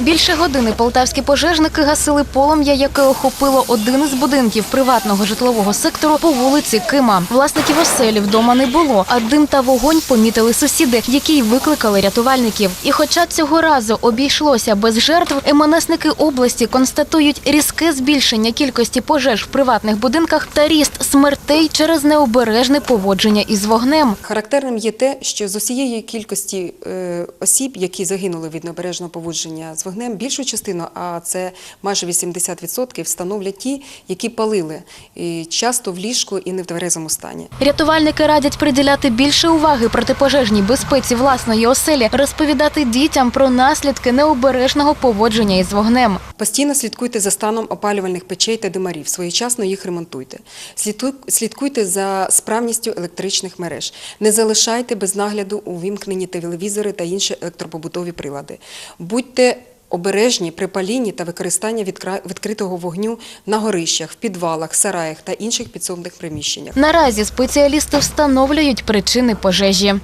Більше години полтавські пожежники гасили полум'я, яке охопило один із будинків приватного житлового сектору по вулиці Кима. Власників оселі вдома не було, а дим та вогонь помітили сусіди, які й викликали рятувальників. І хоча цього разу обійшлося без жертв, МНСники області констатують різке збільшення кількості пожеж в приватних будинках та ріст смертей через необережне поводження із вогнем. Характерним є те, що з усієї кількості е, осіб, які загинули від необережного поводження з вогнем, більшу частину, а це майже 80%, становлять ті, які палили і часто в ліжку і не в тверезому стані. Рятувальники радять приділяти більше уваги протипожежній безпеці власної оселі, розповідати дітям про наслідки необережного поводження із вогнем. Постійно слідкуйте за станом опалювальних печей та димарів, своєчасно їх ремонтуйте. Слідкуй- Слідкуйте за справністю електричних мереж. Не залишайте без нагляду увімкнені телевізори та інші електропобутові прилади. Будьте обережні при палінні та використання відкритого вогню на горищах, в підвалах, сараях та інших підсобних приміщеннях. Наразі спеціалісти встановлюють причини пожежі.